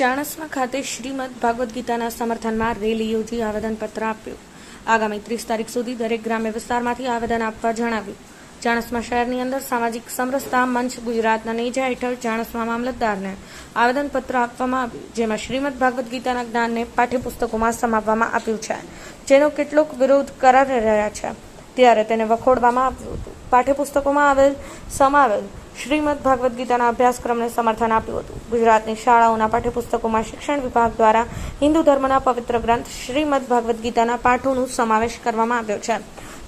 ચાણસ્મા ખાતે શ્રીમદ ભાગવદ્ ગીતાના સમર્થનમાં રેલી યોજી આવેદનપત્ર આપ્યું. આગામી ત્રીસ તારીખ સુધી દરેક ગ્રામ્ય વિસ્તારમાંથી આવેદન આપવા જણાવ્યું. ચાણસ્મા શહેરની અંદર સામાજિક સમરસતા, મંચ ગુજરાતના નેજા હેઠળ ચાણસ્મા મામલતદારને આવેદનપત્ર આપવામાં આવ્યું, જેમાં શ્રીમદ ભાગવદ્ ગીતાના જ્ઞાનને પાઠ્યપુસ્તકોમાં સમાવવામાં આપ્યું છે, જેનો કેટલોક વિરોધ કરાર રહ્યા છે. ત્યારે તેને વખોડવામાં આવ્યું હતું પાઠ્યપુસ્તકોમાં આવેલ, સમાવેલ શ્રીમદ ભાગવદ્ ગીતાના અભ્યાસક્રમને સમર્થન આપ્યું હતું. ગુજરાતની શાળાઓના પાઠ્યપુસ્તકોમાં શિક્ષણ વિભાગ દ્વારા હિન્દુ ધર્મના પવિત્ર ગ્રંથ શ્રીમદ ભાગવદ્ ગીતાના પાઠોનો સમાવેશ કરવામાં આવ્યો છે.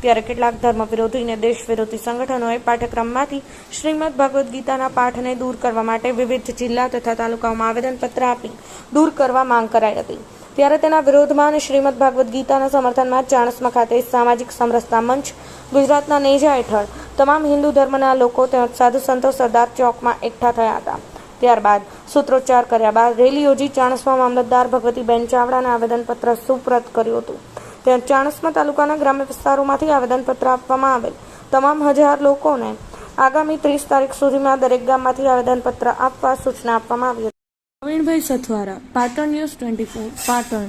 ત્યારે કેટલાક ધર્મ વિરોધી અને દેશ વિરોધી સંગઠનોએ પાઠ્યક્રમમાંથી શ્રીમદ ભાગવદ્ ગીતાના પાઠને દૂર કરવા માટે વિવિધ જિલ્લા તથા તાલુકાઓમાં આવેદનપત્ર આપી દૂર કરવા માંગ કરાઈ હતી. ત્યારે તેના વિરોધમાં અને શ્રીમદ ભાગવદ્ ગીતાના સમર્થનમાં ચાણસ્મા ખાતે સામાજિક સમરસતા મંચ ગુજરાતના નેજા હેઠળ તમામ હિન્દુ ધર્મના લોકો તેમજ સાધુ સંતો સરદાર ચોકમાં એકઠા થયા હતા. ત્યારબાદ સૂત્રોચ્ચાર કર્યા બાદ રેલી યોજી ચાણસ્મા મામલતદાર ભગવતીબેન ચાવડાને આવેદનપત્ર સુપ્રત કર્યું હતું. ત્યાં ચાણસ્મા તાલુકાના ગ્રામ્ય વિસ્તારોમાંથી આવેદનપત્ર આપવામાં આવેલ તમામ હજાર લોકોને આગામી ત્રીસ તારીખ સુધીમાં દરેક ગામમાંથી આવેદનપત્ર આપવા સૂચના આપવામાં આવી હતી. Pravinbhai Sathwara Patan news twenty four Patan.